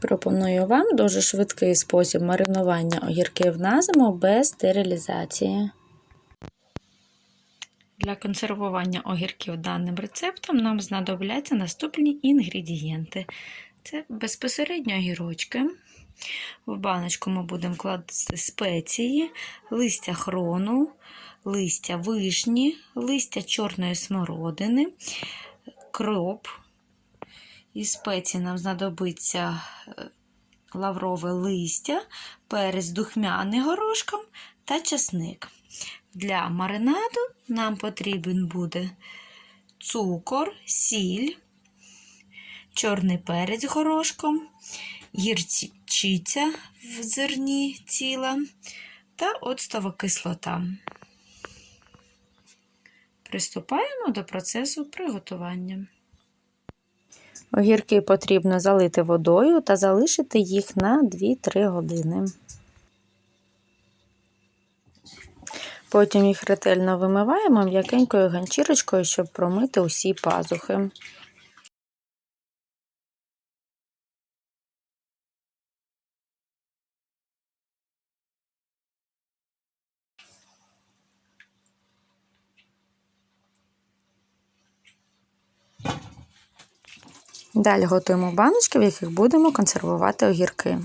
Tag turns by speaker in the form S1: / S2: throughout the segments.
S1: Пропоную вам дуже швидкий спосіб маринування огірків на зиму без стерилізації. Для консервування огірків даним рецептом нам знадобляться наступні інгредієнти. Це безпосередньо огірочки. В баночку ми будемо класти спеції, листя хрону, листя вишні, листя чорної смородини, кроп. Із спецій нам знадобиться е, лаврове листя, перець духмяний горошком та часник. Для маринаду нам потрібен буде цукор, сіль, чорний перець горошком, гірчиця в зерні ціла та оцтова кислота. Приступаємо до процесу приготування. Огірки потрібно залити водою та залишити їх на 2-3 години. Потім їх ретельно вимиваємо м'якенькою ганчірочкою, щоб промити усі пазухи. Далі готуємо баночки, в яких будемо консервувати огірки.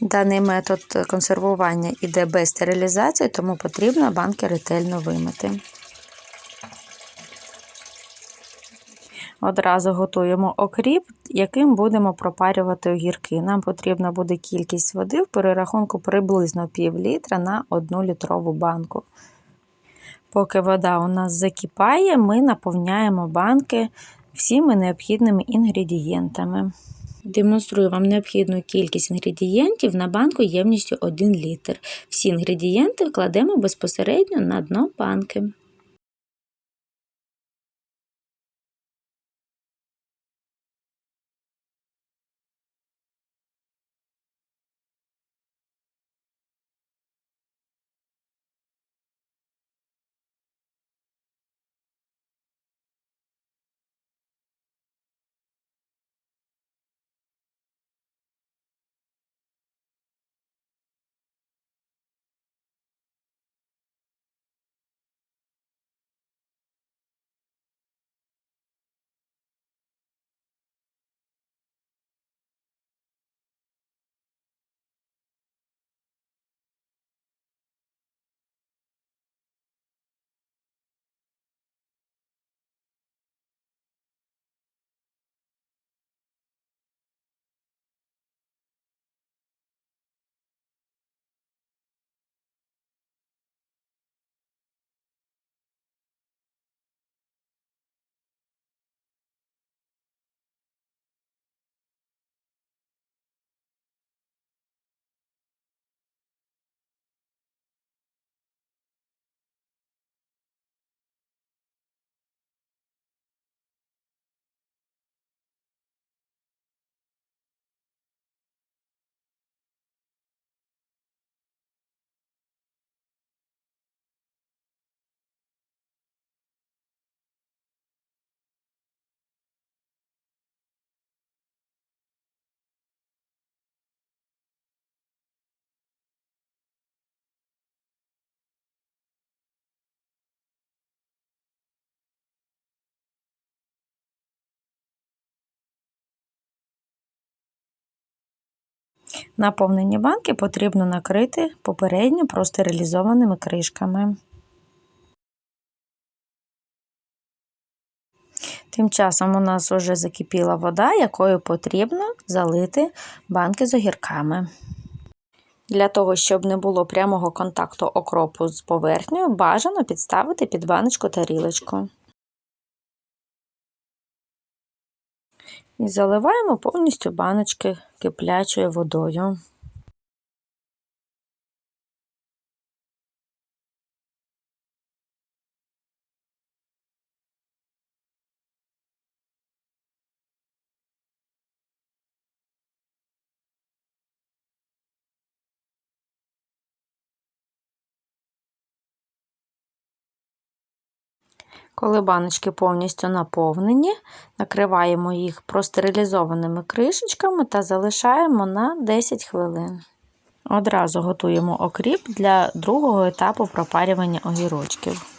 S1: Даний метод консервування йде без стерилізації, тому потрібно банки ретельно вимити. Одразу готуємо окріп, яким будемо пропарювати огірки. Нам потрібна буде кількість води в перерахунку приблизно пів літра на 1 літрову банку. Поки вода у нас закипає, ми наповняємо банки всіми необхідними інгредієнтами. Демонструю вам необхідну кількість інгредієнтів на банку ємністю 1 літр. Всі інгредієнти вкладемо безпосередньо на дно банки. Наповнені банки потрібно накрити попередньо простерилізованими кришками. Тим часом у нас вже закипіла вода, якою потрібно залити банки з огірками. Для того, щоб не було прямого контакту окропу з поверхнею, бажано підставити під баночку тарілочку. І заливаємо повністю баночки киплячою водою. Коли баночки повністю наповнені, накриваємо їх простерилізованими кришечками та залишаємо на 10 хвилин. Одразу готуємо окріп для другого етапу пропарювання огірочків.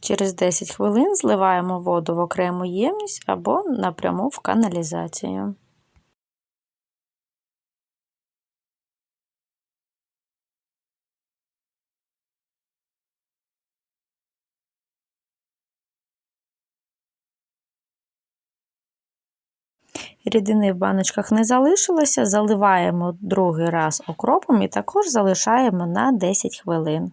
S1: Через 10 хвилин зливаємо воду в окрему ємність або напряму в каналізацію. Рідини в баночках не залишилося, заливаємо другий раз окропом і також залишаємо на 10 хвилин.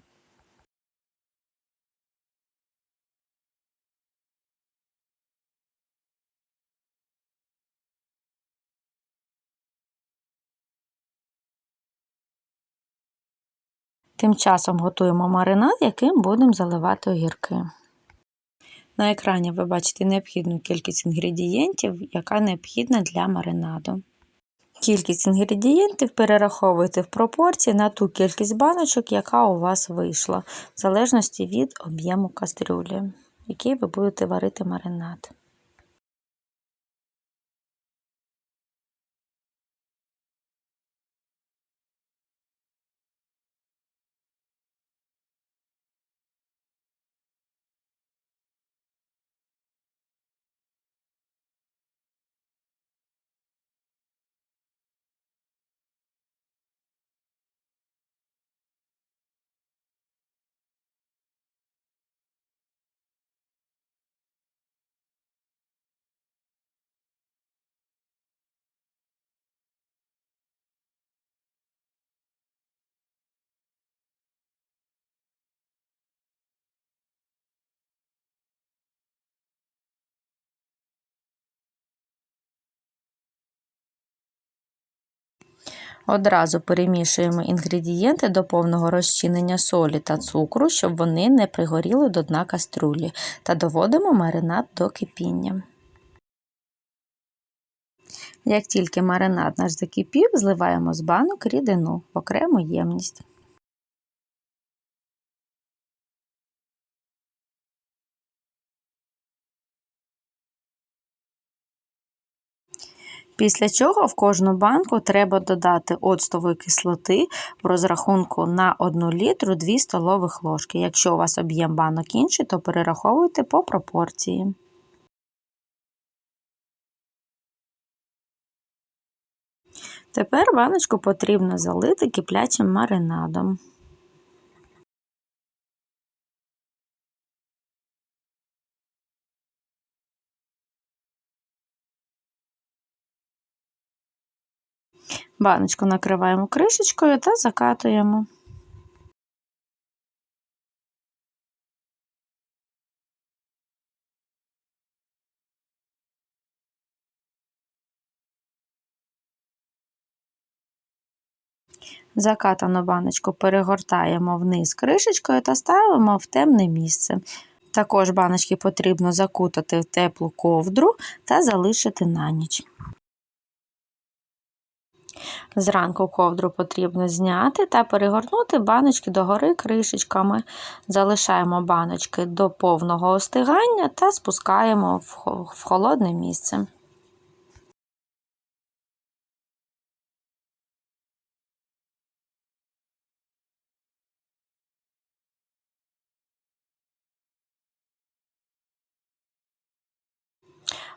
S1: Тим часом готуємо маринад, яким будемо заливати огірки. На екрані ви бачите необхідну кількість інгредієнтів, яка необхідна для маринаду. Кількість інгредієнтів перераховуйте в пропорції на ту кількість баночок, яка у вас вийшла, в залежності від об'єму кастрюлі, в якій ви будете варити маринад. Одразу перемішуємо інгредієнти до повного розчинення солі та цукру, щоб вони не пригоріли до дна каструлі, та доводимо маринад до кипіння. Як тільки маринад наш закипів, зливаємо з банок рідину в окрему ємність. Після чого в кожну банку треба додати оцтової кислоти в розрахунку на 1 літру 2 столових ложки. Якщо у вас об'єм банок інший, то перераховуйте по пропорції. Тепер баночку потрібно залити киплячим маринадом. Баночку накриваємо кришечкою та закатуємо. Закатану баночку перегортаємо вниз кришечкою та ставимо в темне місце. Також баночки потрібно закутати в теплу ковдру та залишити на ніч. Зранку ковдру потрібно зняти та перегорнути баночки догори кришечками. Залишаємо баночки до повного остигання та спускаємо в холодне місце.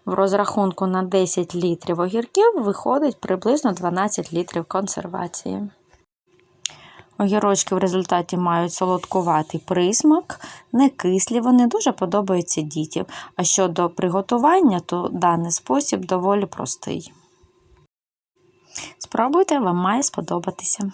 S1: В розрахунку на 10 літрів огірків виходить приблизно 12 літрів консервації. Огірочки в результаті мають солодкуватий присмак, не кислі, вони дуже подобаються дітям. А щодо приготування, то даний спосіб доволі простий. Спробуйте, вам має сподобатися.